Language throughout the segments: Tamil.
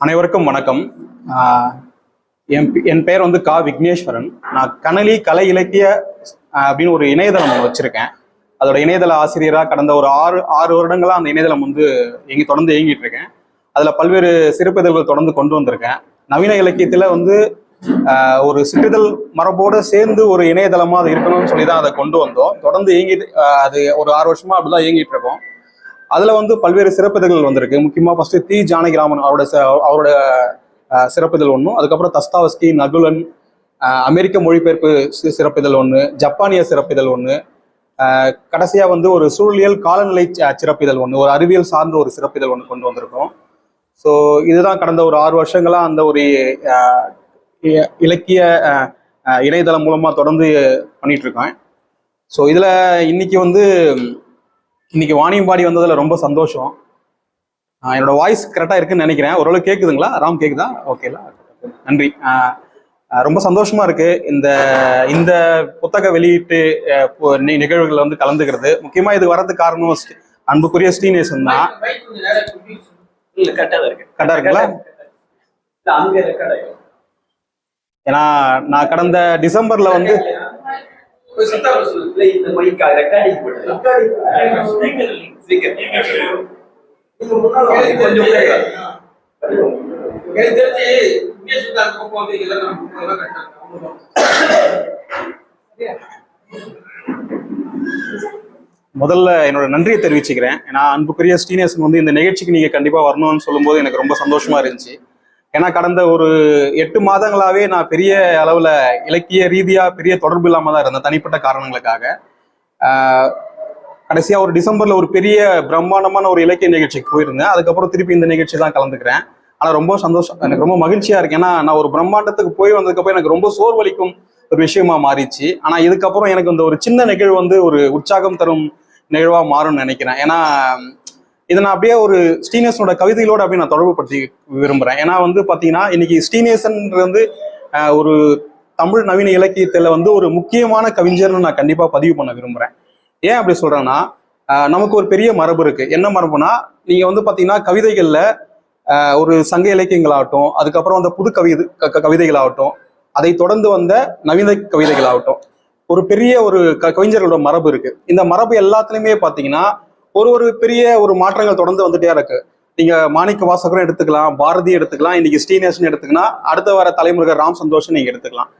அனைவருக்கும் வணக்கம். என் பே- என் பெயர் வந்து கா. விக்னேஸ்வரன். நான் கனலி கலை இலக்கிய அப்படின்னு ஒரு இணையதளம் ஒன்று வச்சிருக்கேன். அதோட இணையதள ஆசிரியராக கடந்த ஒரு ஆறு ஆறு வருடங்களாக அந்த இணையதளம் வந்து எங்கே தொடர்ந்து இயங்கிட்டு இருக்கேன். அதில் பல்வேறு சிறப்பிதழ்கள் தொடர்ந்து கொண்டு வந்திருக்கேன். நவீன இலக்கியத்தில் வந்து ஒரு சிற்றிதழ் மரபோடு சேர்ந்து ஒரு இணையதளமாக அது இருக்கணும்னு சொல்லி தான் அதை கொண்டு வந்தோம். தொடர்ந்து இயங்கிட்டு அது ஒரு ஆறு வருஷமாக அப்படிதான் இயங்கிட்டு இருக்கோம். அதில் வந்து பல்வேறு சிறப்பிதழ்கள் வந்திருக்கு. முக்கியமாக ஃபஸ்ட்டு தி ஜானகிராமன் அவரோட அவரோட சிறப்பிதழ் ஒன்றும் அதுக்கப்புறம் தஸ்தாவஸ்கி நகுலன் அமெரிக்க மொழிபெயர்ப்பு சிறப்பிதழ் ஒன்று ஜப்பானிய சிறப்பிதழ் ஒன்று கடைசியாக வந்து ஒரு சூழலியல் காலநிலை ச- சிறப்பிதழ் ஒன்று ஒரு அறிவியல் சார்ந்த ஒரு சிறப்பிதழ் ஒன்று கொண்டு வந்திருக்கோம். ஸோ இதுதான் கடந்த ஒரு ஆறு வருஷங்களாக அந்த ஒரு இலக்கிய இணையதளம் மூலமாக தொடர்ந்து பண்ணிகிட்ருக்கேன் ஸோ இதில் இன்னைக்கு வந்து இன்னைக்கு வாணியம்பாடி வந்ததுல ரொம்ப சந்தோஷம். என்னோட வாய்ஸ் கரெக்டாக இருக்குன்னு நினைக்கிறேன். ஓரளவு கேட்குதுங்களா ராம் கேக்குதா? ஓகேல நன்றி. ரொம்ப சந்தோஷமா இருக்கு. இந்த இந்த புத்தக வெளியீட்டு ஆஹ் பு- நி- நிகழ்வுகள்ல வந்து கலந்துக்கிறது. முக்கியமா இது வரதுக்கு காரணம் அன்புக்குரிய ஸ்ரீநேசன் தான். கரெக்டா இருக்குங்களா? ஏன்னா நான் கடந்த டிசம்பர்ல வந்து கொஞ்சம் சத்தமா சொல்லு இல்ல இந்த ரெக்கார்டிங் எனக்கு தெரிஞ்சு இங்கே இதெல்லாம் நம்ம முதல்ல என்னோட நன்றியை தெரிவிச்சுக்கிறேன். ஏன்னா அன்புக்குரிய ஸ்ரீநேசன் வந்து இந்த நிகழ்ச்சிக்கு நீங்க கண்டிப்பா வரணும்னு சொல்லும்போது எனக்கு ரொம்ப சந்தோஷமா இருந்துச்சு. ஏன்னா கடந்த ஒரு எட்டு மாதங்களாவே நான் பெரிய அளவுல இலக்கிய ரீதியா பெரிய தொடர்பு இல்லாம தான் இருந்தேன் தனிப்பட்ட காரணங்களுக்காக. கடைசியா ஒரு டிசம்பர்ல ஒரு பெரிய பிரம்மாண்டமான ஒரு இலக்கிய நிகழ்ச்சிக்கு போயிருந்தேன். அதுக்கப்புறம் திருப்பி இந்த நிகழ்ச்சி தான் கலந்துக்கிறேன். ஆனா ரொம்ப சந்தோஷம் எனக்கு ரொம்ப மகிழ்ச்சியா இருக்கு. ஏன்னா நான் ஒரு பிரம்மாண்டத்துக்கு போய் வந்ததுக்கப்புறம் எனக்கு ரொம்ப சோர்வளிக்கும் ஒரு விஷயமா மாறிச்சு ஆனா இதுக்கப்புறம் எனக்கு இந்த ஒரு சின்ன நிகழ்வு வந்து ஒரு உற்சாகம் தரும் நிகழ்வா மாறும்னு நினைக்கிறேன். ஏன்னா இதை நான் அப்படியே ஒரு ஸ்ரீநேசனோட கவிதைகளோட அப்படியே நான் தொடர்புபடுத்தி விரும்புகிறேன் ஏன்னா வந்து பார்த்தீங்கன்னா இன்னைக்கு ஸ்ரீநேசன் வந்து ஒரு தமிழ் நவீன இலக்கியத்தில் வந்து ஒரு முக்கியமான கவிஞர்னு நான் கண்டிப்பாக பதிவு பண்ண விரும்புகிறேன் ஏன் அப்படி சொல்கிறேன்னா நமக்கு ஒரு பெரிய மரபு இருக்குது என்ன மரபுனா நீங்கள் வந்து பார்த்தீங்கன்னா கவிதைகளில் ஒரு சங்க இலக்கியங்களாகட்டும் அதுக்கப்புறம் அந்த புது கவிதை க- க- கவிதைகளாகட்டும் அதை தொடர்ந்து வந்த நவீன கவிதைகளாகட்டும் ஒரு பெரிய ஒரு க- கவிஞர்களோட மரபு இருக்குது இந்த மரபு எல்லாத்துலேயுமே பார்த்தீங்கன்னா ஒரு ஒரு பெரிய ஒரு மாற்றங்கள் தொடர்ந்து வந்துட்டே இருக்கு. நீங்க மாணிக்க வாசகரும் எடுத்துக்கலாம் பாரதி எடுத்துக்கலாம் இன்னைக்கு ஸ்ரீநேசன் எடுத்துக்கலாம் அடுத்த வர தலைமுருகர் ராம் சந்தோஷம் நீங்க எடுத்துக்கலாம்.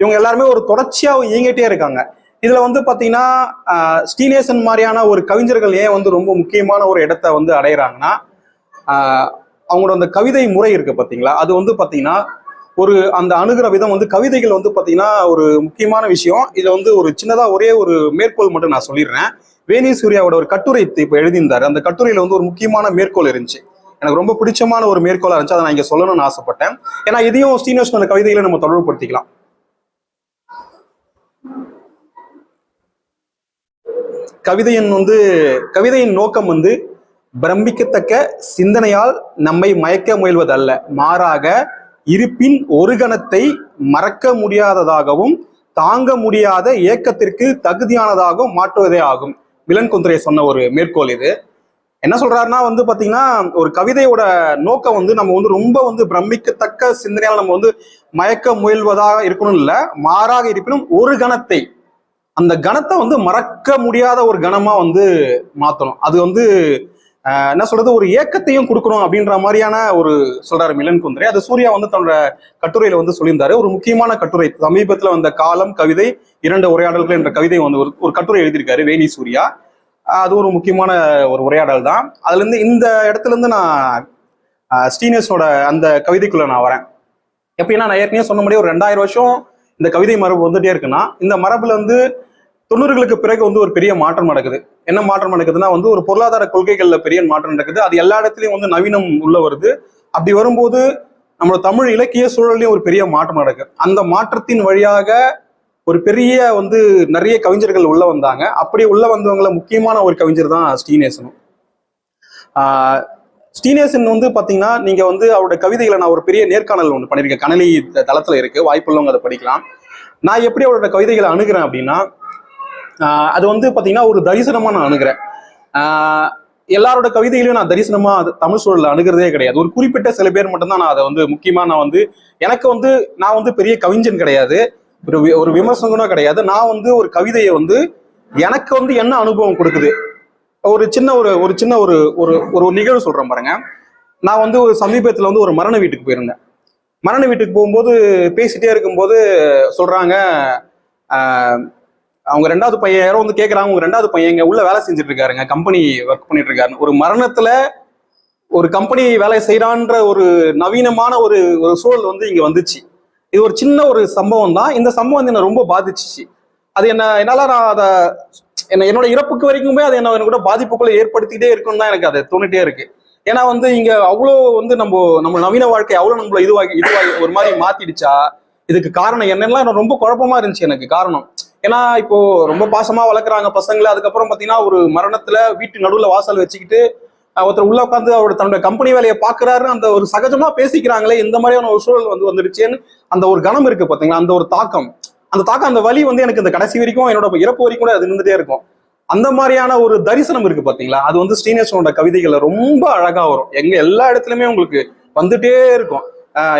இவங்க எல்லாருமே ஒரு தொடர்ச்சியா இயங்கிட்டே இருக்காங்க. இதுல வந்து பாத்தீங்கன்னா ஸ்ரீநேசன் மாதிரியான ஒரு கவிஞர்கள் ஏன் வந்து ரொம்ப முக்கியமான ஒரு இடத்த வந்து அடையிறாங்கன்னா அவங்களோட அந்த கவிதை முறை இருக்கு பாத்தீங்களா? அது வந்து பாத்தீங்கன்னா ஒரு அந்த அணுகிற விதம் வந்து கவிதைகள் வந்து பாத்தீங்கன்னா ஒரு முக்கியமான விஷயம். இதுல வந்து ஒரு சின்னதா ஒரே ஒரு மேற்கோள் மட்டும் நான் சொல்லிடுறேன். வேணி சூர்யாவோட ஒரு கட்டுரை இப்போ எழுதியிருந்தாரு. அந்த கட்டுரையில வந்து ஒரு முக்கியமான மேற்கோள் இருந்துச்சு. எனக்கு ரொம்ப பிடிச்சமான ஒரு மேற்கோளா இருந்துச்சு. அதை நான் இங்க சொல்லணும்னு ஆசைப்பட்டேன். ஏன்னா இதையும் ஸ்ரீனிவாசன் கவிதைகளை நம்ம தொடர்புபடுத்திக்கலாம் கவிதையின் வந்து கவிதையின் நோக்கம் வந்து பிரமிக்கத்தக்க சிந்தனையால் நம்மை மயக்க முயல்வதல்ல. மாறாக இருப்பின் ஒரு கணத்தை மறக்க முடியாததாகவும் தாங்க முடியாத ஏக்கத்திற்கு தகுதியானதாகவும் மாற்றுவதே ஆகும். மிலன் குந்தரே சொன்ன ஒரு மேற்கோள் இது. என்ன சொல்றாருன்னா வந்து பாத்தீங்கன்னா ஒரு கவிதையோட நோக்கம் வந்து நம்ம வந்து ரொம்ப வந்து பிரமிக்கத்தக்க சிந்தனையால் நம்ம வந்து மயக்க முயல்வதாக இருக்கணும் இல்ல மாறாக இருப்பினும் ஒரு கணத்தை. அந்த கணத்தை வந்து மறக்க முடியாத ஒரு கணமா வந்து மாத்தணும். அது வந்து என்ன சொல்றது ஒரு ஏக்கத்தையும் கொடுக்கணும் அப்படின்ற மாதிரியான ஒரு சொல்றாரு மிலன் குந்தரே. அது சூர்யா வந்து தன்னோட கட்டுரையில வந்து சொல்லியிருந்தாரு. ஒரு முக்கியமான கட்டுரை. சமீபத்துல வந்த காலம் கவிதை இரண்டு உரையாடல்கள் என்ற கவிதை வந்து ஒரு ஒரு கட்டுரை எழுதியிருக்காரு வேணி சூர்யா. அது ஒரு முக்கியமான ஒரு உரையாடல் தான். அதுல இருந்து இந்த இடத்துல இருந்து நான் ஆஹ், அந்த கவிதைக்குள்ள நான் வரேன். எப்படின்னா நான் ஏற்கனவே சொன்ன மாதிரி ஒரு ரெண்டாயிரம் வருஷம் இந்த கவிதை மரபு வந்துட்டே இருக்குன்னா இந்த மரபுல வந்து தொண்ணூறுகளுக்கு பிறகு வந்து ஒரு பெரிய மாற்றம் நடக்குது. என்ன மாற்றம் நடக்குதுன்னா வந்து ஒரு பொருளாதார கொள்கைகள்ல பெரிய மாற்றம் நடக்குது. அது எல்லா இடத்துலையும் வந்து நவீனம் உள்ள வருது. அப்படி வரும்போது நம்மளோட தமிழ் இலக்கிய சூழல்லையும் ஒரு பெரிய மாற்றம் நடக்குது அந்த மாற்றத்தின் வழியாக ஒரு பெரிய வந்து நிறைய கவிஞர்கள் உள்ள வந்தாங்க. அப்படி உள்ள வந்தவங்கள முக்கியமான ஒரு கவிஞர் தான் ஸ்ரீநேசனும் ஸ்ரீநேசன் வந்து பார்த்தீங்கன்னா நீங்கள் வந்து அவரோட கவிதைகளை நான் ஒரு பெரிய நேர்காணல் ஒன்று பண்ணியிருக்கேன் கணலி தளத்தில் இருக்குது வாய்ப்புள்ளவங்க அதை படிக்கலாம். நான் எப்படி அவரோட கவிதைகளை அணுகிறேன் அப்படின்னா அது வந்து பார்த்தீங்கன்னா ஒரு தரிசனமாக நான் அணுகிறேன். எல்லாரோட கவிதையிலையும் நான் தரிசனமா தமிழ் சூழல்ல அணுகிறதே கிடையாது. ஒரு குறிப்பிட்ட சில பேர் மட்டும்தான் நான் அதை வந்து முக்கியமா நான் வந்து எனக்கு வந்து நான் வந்து பெரிய கவிஞன் கிடையாது. ஒரு வி- ஒரு விமர்சகனும் கிடையாது. நான் வந்து ஒரு கவிதையை வந்து எனக்கு வந்து என்ன அனுபவம் கொடுக்குது? ஒரு சின்ன ஒரு ஒரு சின்ன ஒரு ஒரு ஒரு நிகழ்வு சொல்றேன் பாருங்க. நான் வந்து ஒரு சமீபத்தில் வந்து ஒரு மரண வீட்டுக்கு போயிருந்தேன். மரண வீட்டுக்கு போகும்போது பேசிட்டே இருக்கும்போது சொல்றாங்க அவங்க ரெண்டாவது பையன் யாரோ வந்து கேட்குறாங்க அவங்க ரெண்டாவது பையன் இங்க உள்ள வேலை செஞ்சுட்டு இருக்காருங்க கம்பெனி ஒர்க் பண்ணிட்டு இருக்காரு ஒரு மரணத்துல ஒரு கம்பெனி வேலை செய்யறான்ற ஒரு நவீனமான ஒரு ஒரு சூழல் வந்து இங்க வந்துச்சு. இது ஒரு சின்ன ஒரு சம்பவம் தான். இந்த சம்பவம் வந்து என்ன ரொம்ப பாதிச்சிச்சு. அது என்ன என்னால நான் அதை என்ன என்னோட இறப்புக்கு வரைக்குமே அது என்ன கூட பாதிப்புக்குள்ள ஏற்படுத்திட்டே இருக்குன்னு தான் எனக்கு அது தோணிட்டே இருக்கு. ஏன்னா வந்து இங்க அவ்வளோ வந்து நம்ம நம்ம நவீன வாழ்க்கை அவ்வளோ நம்மள இதுவாகி இதுவாகி ஒரு மாதிரி மாத்திடுச்சா? இதுக்கு காரணம் என்னெல்லாம் எனக்கு ரொம்ப குழப்பமா இருந்துச்சு எனக்கு. காரணம். ஏன்னா இப்போ ரொம்ப பாசமா வளர்க்குறாங்க பசங்களை. அதுக்கப்புறம் பாத்தீங்கன்னா ஒரு மரணத்துல வீட்டு நடுவுல வாசல் வச்சுக்கிட்டு ஒருத்தர் உள்ள உட்காந்து அவரோட தன்னோட கம்பெனி வேலையை பாக்குறாரு அந்த ஒரு சகஜமா பேசிக்கிறாங்களே இந்த மாதிரியான ஒரு சூழல் வந்து வந்துடுச்சேன்னு அந்த ஒரு கணம் இருக்கு பாத்தீங்களா அந்த ஒரு தாக்கம். அந்த தாக்கம் அந்த வலி வந்து எனக்கு இந்த கடைசி வரைக்கும் என்னோட இறப்பு வரைக்கும் கூட அது இருந்துட்டே இருக்கும். அந்த மாதிரியான ஒரு தரிசனம் இருக்கு பாத்தீங்களா அது வந்து ஸ்ரீநேசனோட கவிதைகள்ல ரொம்ப அழகா வரும். எங்க எல்லா இடத்துலயுமே உங்களுக்கு வந்துட்டே இருக்கும்.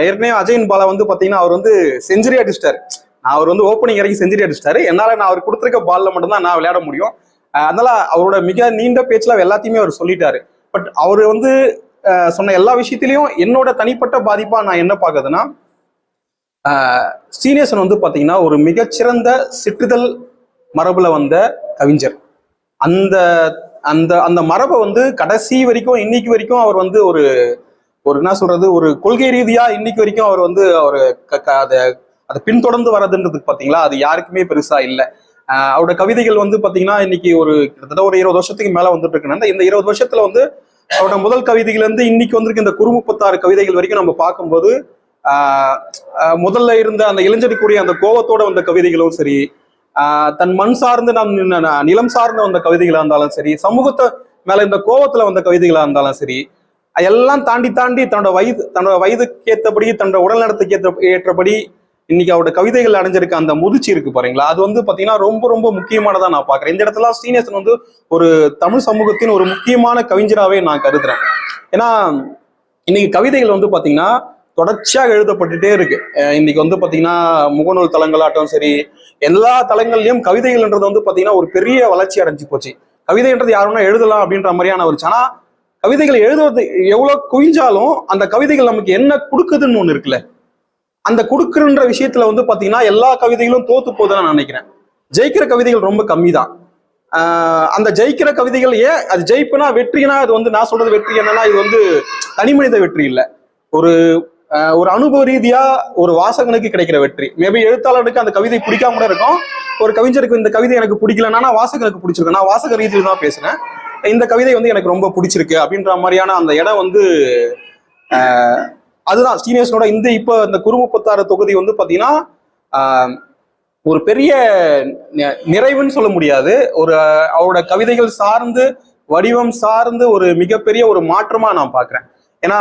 ஏற்கனவே அஜயன் பாலா வந்து பாத்தீங்கன்னா அவர் வந்து செஞ்சுரி அடிச்சிட்டாரு நான் அவர் வந்து ஓப்பனிங் இறங்கி செஞ்சுட்டு அடிச்சிட்டாரு. என்னால நான் அவர் கொடுத்துருக்க பால்ல மட்டும்தான் நான் விளையாட முடியும். அதனால அவரோட மிக நீண்ட பேச்சுல எல்லாத்தையுமே அவர் சொல்லிட்டாரு. பட் அவர் வந்து சொன்ன எல்லா விஷயத்திலையும் என்னோட தனிப்பட்ட பாதிப்பா நான் என்ன பாக்குதுன்னா ஸ்ரீநேசன் வந்து பாத்தீங்கன்னா ஒரு மிகச்சிறந்த சிற்றுதல் மரபுல வந்த கவிஞர். அந்த அந்த அந்த மரபை வந்து கடைசி வரைக்கும் இன்னைக்கு வரைக்கும் அவர் வந்து ஒரு ஒரு என்ன சொல்றது ஒரு கொள்கை ரீதியா இன்னைக்கு வரைக்கும் அவர் வந்து அவர் அதை அதை பின்தொடர்ந்து வரதுன்றது பார்த்தீங்களா அது யாருக்குமே பெருசா இல்லை. அவரோட கவிதைகள் வந்து பார்த்தீங்கன்னா இன்னைக்கு ஒரு கிட்டத்தட்ட ஒரு இருபது வருஷத்துக்கு மேலே வந்துட்டு இருக்குன்னா. இந்த இருபது வருஷத்துல வந்து அவரோட முதல் கவிதைகள்லேருந்து இன்னைக்கு வந்திருக்க இந்த குறுமுப்பத்தாறு கவிதைகள் வரைக்கும் நம்ம பார்க்கும்போது ஆஹ் முதல்ல இருந்த அந்த இளைஞருக்குரிய அந்த கோவத்தோட வந்த கவிதைகளும் சரி ஆஹ் தன் மண் சார்ந்து நம் நிலம் சார்ந்து வந்த கவிதைகளாக இருந்தாலும் சரி சமூகத்தை மேல இந்த கோபத்துல வந்த கவிதைகளாக இருந்தாலும் சரி எல்லாம் தாண்டி தாண்டி தன்னோட வயது தன்னோட வயதுக்கு ஏற்றபடி தன்னோட உடல் நடத்துக்கு ஏற்ற ஏற்றபடி இன்னைக்கு அவரோட கவிதைகள் அடைஞ்சிருக்க அந்த முதிர்ச்சி இருக்கு பாருங்களா அது வந்து பாத்தீங்கன்னா ரொம்ப ரொம்ப முக்கியமானதா நான் பாக்குறேன். இந்த இடத்துல ஸ்ரீநேசன் வந்து ஒரு தமிழ் சமூகத்தின் ஒரு முக்கியமான கவிஞராகவே நான் கருதுறேன். ஏன்னா இன்னைக்கு கவிதைகள் வந்து பாத்தீங்கன்னா தொடர்ச்சியாக எழுதப்பட்டுட்டே இருக்கு. இன்னைக்கு வந்து பாத்தீங்கன்னா முகநூல் தளங்களாட்டும் சரி எல்லா தளங்கள்லயும் கவிதைகள்ன்றது வந்து பாத்தீங்கன்னா ஒரு பெரிய வளர்ச்சி அடைஞ்சு போச்சு. கவிதைன்றது யாருன்னா எழுதலாம் அப்படின்ற மாதிரியான ஒரு ஆனா கவிதைகள் எழுதுறது எவ்வளவு குவிஞ்சாலும் அந்த கவிதைகள் நமக்கு என்ன கொடுக்குதுன்னு ஒண்ணு இருக்குல்ல. அந்த கொடுக்குறன்ற விஷயத்துல வந்து பாத்தீங்கன்னா எல்லா கவிதைகளும் தோத்து போகுதுன்னு நான் நினைக்கிறேன். ஜெயிக்கிற கவிதைகள் ரொம்ப கம்மி தான் அந்த ஜெயிக்கிற கவிதைகள் ஏன் அது ஜெயிப்புனா வெற்றினா அது வந்து நான் சொல்றது வெற்றி என்னன்னா இது வந்து தனிமனித வெற்றி இல்லை. ஒரு ஒரு அனுபவ ரீதியா ஒரு வாசகனுக்கு கிடைக்கிற வெற்றி. மேபி எழுத்தாளருக்கு அந்த கவிதை பிடிக்காம கூட இருக்கும். ஒரு கவிஞருக்கு இந்த கவிதை எனக்கு பிடிக்கலன்னா வாசகனுக்கு பிடிச்சிருக்கு நான் வாசக ரீதியில் தான் பேசுனேன் இந்த கவிதை வந்து எனக்கு ரொம்ப பிடிச்சிருக்கு அப்படின்ற மாதிரியான அந்த இடம் வந்து அதுதான் சீனியர்ஸோட இந்த இப்போ இந்த குறுமுப்பத்தாறு தொகுதி வந்து பார்த்தீங்கன்னா ஒரு பெரிய நிறைவுன்னு சொல்ல முடியாது. ஒரு அவரோட கவிதைகள் சார்ந்து வடிவம் சார்ந்து ஒரு மிகப்பெரிய ஒரு மாற்றமா நான் பார்க்குறேன் ஏன்னா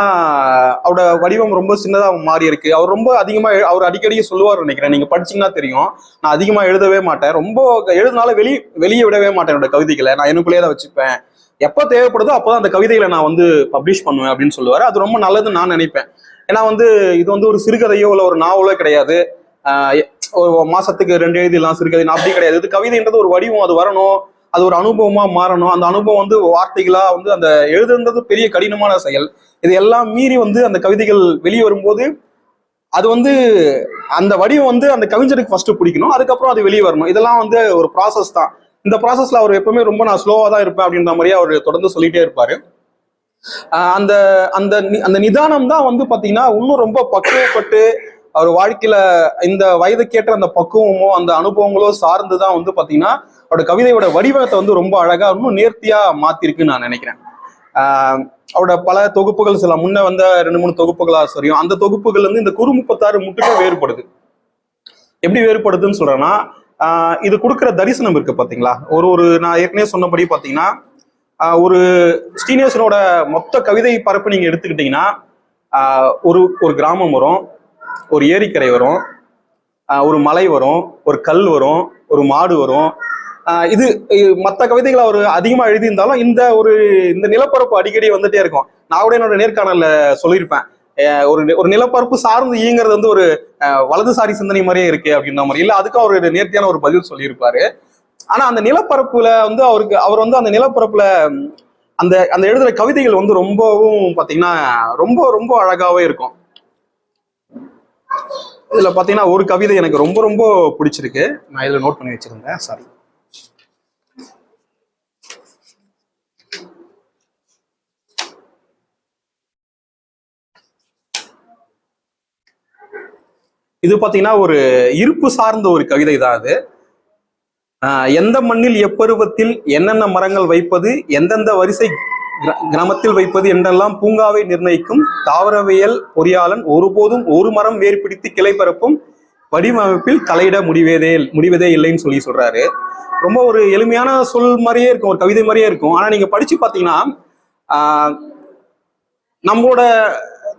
அவரோட வடிவம் ரொம்ப சின்னதா மாறி இருக்கு அவர் ரொம்ப அதிகமா அவர் அடிக்கடி சொல்லுவார் நினைக்கிறேன். நீங்க படிச்சீங்கன்னா தெரியும். நான் அதிகமா எழுதவே மாட்டேன். ரொம்ப எழுதினாலும் வெளி வெளியே விடவே மாட்டேன் என்னோட கவிதைகளை. நான் எனக்குள்ளேயே தான் வச்சுப்பேன். எப்போ தேவைப்படுதோ அப்போதான் அந்த கவிதைகளை நான் வந்து பப்ளிஷ் பண்ணுவேன் அப்படின்னு சொல்லுவார். அது ரொம்ப நல்லதுன்னு நான் நினைப்பேன். ஏன்னா வந்து இது வந்து ஒரு சிறுகதையோ இல்லை ஒரு நாவலோ கிடையாது. எ- ஒரு மாசத்துக்கு ரெண்டு எழுதிடலாம் சிறுகதை. நான் அப்படி கிடையாது. இது கவிதைன்றது ஒரு வடிவம். அது வரணும். அது ஒரு அனுபவமா மாறணும். அந்த அனுபவம் வந்து வார்த்தைகளா வந்து அந்த எழுதுன்றது பெரிய கடினமான செயல். இது எல்லாம் மீறி வந்து அந்த கவிதைகள் வெளியே வரும்போது அது வந்து அந்த வடிவம் வந்து அந்த கவிஞருக்கு ஃபர்ஸ்ட் பிடிக்கணும். அதுக்கப்புறம் அது வெளியே வரணும். இதெல்லாம் வந்து ஒரு ப்ராசஸ் தான். இந்த ப்ராசஸ்ல அவர் எப்பவுமே ரொம்ப நான் ஸ்லோவா தான் இருப்பேன் அப்படின்ற மாதிரியே அவர் தொடர்ந்து சொல்லிட்டே இருப்பாரு. அந்த அந்த அந்த நிதானம் தான் வந்து பாத்தீங்கன்னா இன்னும் ரொம்ப பக்குவப்பட்டு அவர் வாழ்க்கையில இந்த வயதுக்கேற்ற அந்த பக்குவமோ அந்த அனுபவங்களோ சார்ந்துதான் வந்து பாத்தீங்கன்னா அவரோட கவிதையோட வடிவத்தை வந்து ரொம்ப அழகா இன்னும் நேர்த்தியா மாத்திருக்குன்னு நான் நினைக்கிறேன். ஆஹ் அவரோட பல தொகுப்புகள் சில முன்ன வந்த ரெண்டு மூணு தொகுப்புகளா சரியும் அந்த தொகுப்புகள் வந்து இந்த குறு முப்பத்தாறு முட்டுமே வேறுபடுது. எப்படி வேறுபடுதுன்னு சொல்றேன்னா ஆஹ் இது கொடுக்குற தரிசனம் இருக்கு பாத்தீங்களா? ஒரு ஒரு நான் ஏற்கனவே சொன்னபடி பாத்தீங்கன்னா ஒரு ஸ்ரீனிவாசனோட மொத்த கவிதை பரப்பு நீங்க எடுத்துக்கிட்டீங்கன்னா ஒரு ஒரு கிராமம் வரும் ஒரு ஏரிக்கரை வரும் ஒரு மலை வரும் ஒரு கல் வரும் ஒரு மாடு வரும். இது மற்ற கவிதைகள் அவர் அதிகமாக எழுதியிருந்தாலும் இந்த ஒரு இந்த நிலப்பரப்பு அடிக்கடி வந்துட்டே இருக்கும். நான் கூட என்னோட நேர்காணலில் சொல்லியிருப்பேன். ஒரு ஒரு நிலப்பரப்பு சார்ந்து இயங்குறது வந்து ஒரு வலதுசாரி சிந்தனை மாதிரியே இருக்கு அப்படின்ற மாதிரி. இல்லை அதுக்கும் அவர் நேர்த்தியான ஒரு பதில் சொல்லியிருப்பாரு. ஆனா அந்த நிலப்பரப்புல வந்து அவருக்கு அவர் வந்து அந்த நிலப்பரப்புல அந்த அந்த எழுதுற கவிதைகள் வந்து ரொம்பவும் பாத்தீங்கன்னா ரொம்ப ரொம்ப அழகாவே இருக்கும். இதுல பாத்தீங்கன்னா ஒரு கவிதை எனக்கு ரொம்ப ரொம்ப பிடிச்சிருக்கு. நான் இதுல நோட் பண்ணி வச்சிருந்தேன். சாரி இது பாத்தீங்கன்னா ஒரு இருப்பு சார்ந்த ஒரு கவிதை தான் அது. எந்த மண்ணில் எப்பருவத்தில் என்னென்ன மரங்கள் வைப்பது எந்தெந்த வரிசை கிராமத்தில் வைப்பது என்றெல்லாம் பூங்காவை நிர்ணயிக்கும் தாவரவியல் பொறியாளன் ஒருபோதும் ஒரு மரம் வேர் பிடித்து கிளை பரப்பும் வடிவமைப்பில் தலையிட முடிவதே முடிவதே இல்லைன்னு சொல்லி சொல்றாரு. ரொம்ப ஒரு எளிமையான சொல் மாதிரியே இருக்கும் ஒரு கவிதை மாதிரியே இருக்கும். ஆனா நீங்க படிச்சு பாத்தீங்கன்னா நம்மளோட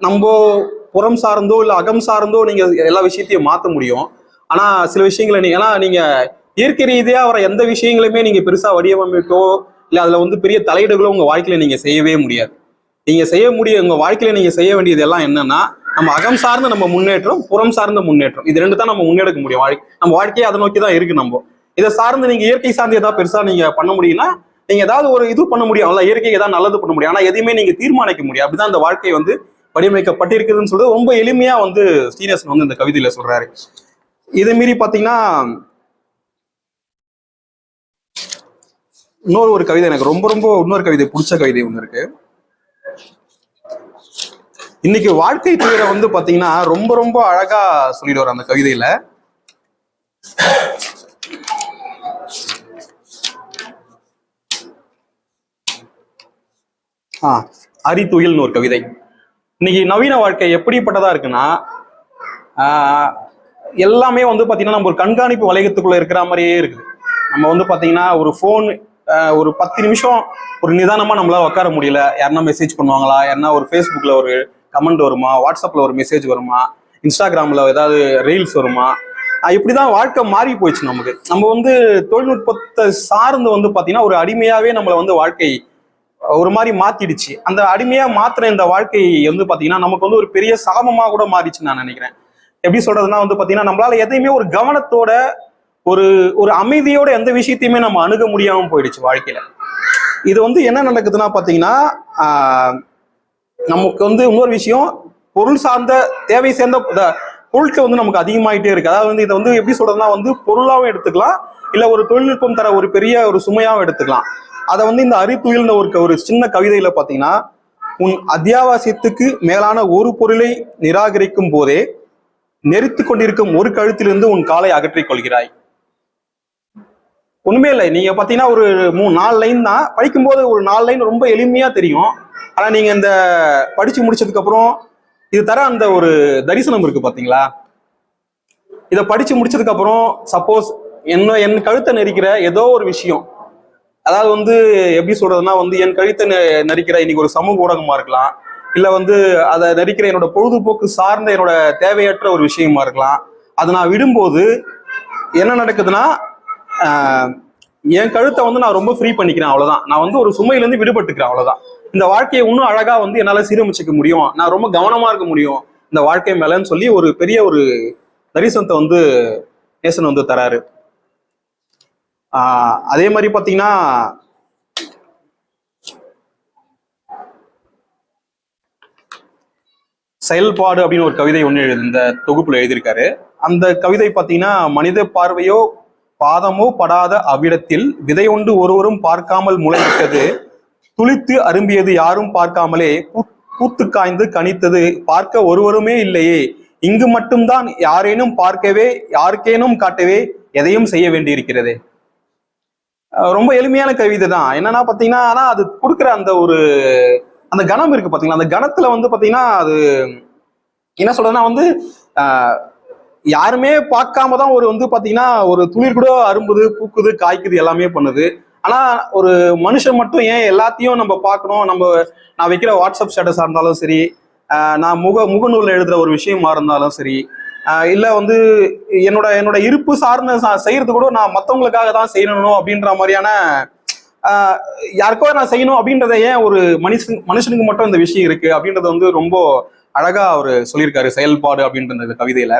நம்ம புறம் சார்ந்தோ இல்லை அகம் சார்ந்தோ நீங்க எல்லா விஷயத்தையும் மாற்ற முடியும். ஆனா சில விஷயங்களை நீங்க ஏன்னா நீங்க இயற்கை ரீதியா வர எந்த விஷயங்களுமே நீங்க பெருசா வடிவமைப்போ இல்ல அதுல வந்து பெரிய தலையீடுகளோ உங்க வாழ்க்கையில நீங்க செய்யவே முடியாது. நீங்க செய்ய முடிய உங்க வாழ்க்கையில நீங்க செய்ய வேண்டியது எல்லாம் என்னன்னா நம்ம அகம் சார்ந்த நம்ம முன்னேற்றம் புறம் சார்ந்த முன்னேற்றம். இது ரெண்டு தான் நம்ம முன்னெடுக்க முடியும். வாழ்க்கை நம்ம வாழ்க்கையே அதை நோக்கி தான் இருக்கு நம்ம. இதை சார்ந்து நீங்க இயற்கை சார்ந்து ஏதாவது பெருசா நீங்க பண்ண முடியும்னா நீங்க ஏதாவது ஒரு இது பண்ண முடியும். அல்ல இயற்கை ஏதாவது நல்லது பண்ண முடியும். ஆனா எதையுமே நீங்க தீர்மானிக்க முடியும். அப்படிதான் அந்த வாழ்க்கை வந்து வடிவமைக்கப்பட்டிருக்குதுன்னு சொல்லிட்டு ரொம்ப எளிமையா வந்து ஸ்ரீனிவாசன் வந்து இந்த கவிதையில சொல்றாரு. இதை மீறி பாத்தீங்கன்னா இன்னொரு ஒரு கவிதை எனக்கு ரொம்ப ரொம்ப இன்னொரு கவிதை பிடிச்ச கவிதை ஒன்று இருக்கு. இன்னைக்கு வாழ்க்கை துயரை வந்து பாத்தீங்கன்னா ரொம்ப ரொம்ப அழகா சொல்லிடுவார் அந்த கவிதையில. ஆ அரித்துயில்னு ஒரு கவிதை. இன்னைக்கு நவீன வாழ்க்கை எப்படிப்பட்டதா இருக்குன்னா ஆஹ், எல்லாமே வந்து பாத்தீங்கன்னா நம்ம ஒரு கண்காணிப்பு வளையத்துக்குள்ள இருக்கிற மாதிரியே இருக்குது. நம்ம வந்து பாத்தீங்கன்னா ஒரு ஃபோன் ஒரு பத்து நிமிஷம் ஒரு நிதானமா நம்மளால உட்கார முடியல. யாருன்னா மெசேஜ் பண்ணுவாங்களா? யாருன்னா ஒரு ஃபேஸ்புக்ல ஒரு கமெண்ட் வருமா? வாட்ஸ்அப்ல ஒரு மெசேஜ் வருமா? இன்ஸ்டாகிராம்ல ஏதாவது ரீல்ஸ் வருமா? இப்படி இப்படிதான் வாழ்க்கை மாறி போயிடுச்சு நமக்கு. நம்ம வந்து தொழில்நுட்பத்தை சார்ந்து வந்து பாத்தீங்கன்னா ஒரு அடிமையாவே நம்மளை வந்து வாழ்க்கை ஒரு மாதிரி மாத்திடுச்சு. அந்த அடிமையா மாத்திர இந்த வாழ்க்கை வந்து பாத்தீங்கன்னா நமக்கு வந்து ஒரு பெரிய சாபமா கூட மாறிடுச்சு நான் நினைக்கிறேன். எப்படி சொல்றதுன்னா வந்து பாத்தீங்கன்னா நம்மளால எதையுமே ஒரு கவனத்தோட ஒரு ஒரு அமைதியோட எந்த விஷயத்தையுமே நம்ம அணுக முடியாம போயிடுச்சு வாழ்க்கையில. இது வந்து என்ன நடக்குதுன்னா பாத்தீங்கன்னா நமக்கு வந்து இன்னொரு விஷயம் பொருள் சார்ந்த தேவை சேர்ந்த பொருட்கள் வந்து நமக்கு அதிகமாயிட்டே இருக்கு. அதாவது வந்து இதை வந்து எப்படி சொல்றதுன்னா வந்து பொருளாகவும் எடுத்துக்கலாம் இல்லை ஒரு தொழில்நுட்பம் தர ஒரு பெரிய ஒரு சுமையாகவும் எடுத்துக்கலாம். அதை வந்து இந்த அரித்துயில்னு ஒரு ஒரு சின்ன கவிதையில பாத்தீங்கன்னா உன் அத்தியாவசியத்துக்கு மேலான ஒரு பொருளை நிராகரிக்கும் போதே நெரித்து கொண்டிருக்கும் ஒரு கழுத்திலிருந்து உன் காலை அகற்றிக் கொள்கிறாய். ஒண்ணுமே இல்லை. நீங்க பாத்தீங்கன்னா ஒரு மூணு நாலு லைன் தான். படிக்கும்போது ஒரு நாலு லைன் ரொம்ப எளிமையா தெரியும். ஆனா நீங்க இந்த படிச்சு முடிச்சதுக்கு அப்புறம் இது தர அந்த ஒரு தரிசனம் இருக்கு பாத்தீங்களா இதை படிச்சு முடிச்சதுக்கு அப்புறம் சப்போஸ் என்ன என் கழுத்தை நெரிக்கிற ஏதோ ஒரு விஷயம். அதாவது வந்து எப்படி சொல்றதுன்னா வந்து என் கழுத்தை நெ- நெரிக்கிற இன்னைக்கு ஒரு சமூக ஊடகமா இருக்கலாம். இல்ல வந்து அதை நெரிக்கிற என்னோட பொழுதுபோக்கு சார்ந்த என்னோட தேவையற்ற ஒரு விஷயமா இருக்கலாம். அதை நான் விடும்போது என்ன நடக்குதுன்னா என் கழுத்தை வந்து நான் ரொம்ப ஃப்ரீ பண்ணிக்கிறேன் அவ்வளவுதான். நான் வந்து ஒரு சுமையிலேருந்து விடுபட்டுக்கிறேன் அவ்வளவுதான். இந்த வாழ்க்கையை இன்னும் அழகா வந்து என்னால சீரமைச்சிக்க முடியும். நான் ரொம்ப கவனமா இருக்க முடியும். இந்த வாழ்க்கை மேலன்னு சொல்லி ஒரு பெரிய ஒரு தரிசனத்தை வந்து நேசன் வந்து தராரு. அதே மாதிரி பார்த்தீங்கன்னா செயல்பாடு அப்படின்னு ஒரு கவிதை ஒன்று எழுதி இந்த தொகுப்புல எழுதியிருக்காரு. அந்த கவிதை பார்த்தீங்கன்னா மனித பார்வையோ பாதமோ படாத அவ்விடத்தில் விதை ஒருவரும் பார்க்காமல் முளைவிட்டது. துளித்து அரும்பியது யாரும் பார்க்காமலே பூத்து காய்ந்து கணித்தது பார்க்க ஒருவருமே இல்லையே. இங்கு மட்டும்தான் யாரேனும் பார்க்கவே யாருக்கேனும் காட்டவே எதையும் செய்ய வேண்டியிருக்கிறது. ரொம்ப எளிமையான கவிதை தான் என்னன்னா பாத்தீங்கன்னா ஆனா அது கொடுக்குற அந்த ஒரு அந்த கணம் இருக்கு பாத்தீங்களா அந்த கணத்துல வந்து பாத்தீங்கன்னா அது என்ன சொல்றதுன்னா வந்து யாருமே பார்க்காம தான் ஒரு வந்து பார்த்தீங்கன்னா ஒரு துளிர் கூட அரும்புது பூக்குது காய்க்குது எல்லாமே பண்ணுது. ஆனால் ஒரு மனுஷன் மட்டும் ஏன் எல்லாத்தையும் நம்ம பார்க்கணும்? நம்ம நான் வைக்கிற வாட்ஸ்அப் ஸ்டேட்டஸாக இருந்தாலும் சரி நான் முக முகநூலில் எழுதுகிற ஒரு விஷயமா இருந்தாலும் சரி இல்லை வந்து என்னோட என்னோட இருப்பு சார்ந்த சா- செய்யறது கூட நான் மற்றவங்களுக்காக தான் செய்யணும் அப்படின்ற மாதிரியான யாருக்கோ நான் செய்யணும் அப்படின்றத ஏன் ஒரு மனுஷன் மனுஷனுக்கு மட்டும் இந்த விஷயம் இருக்கு அப்படின்றத வந்து ரொம்ப அழகா அவர் சொல்லியிருக்காரு செயல்பாடு அப்படின்ற கவிதையில.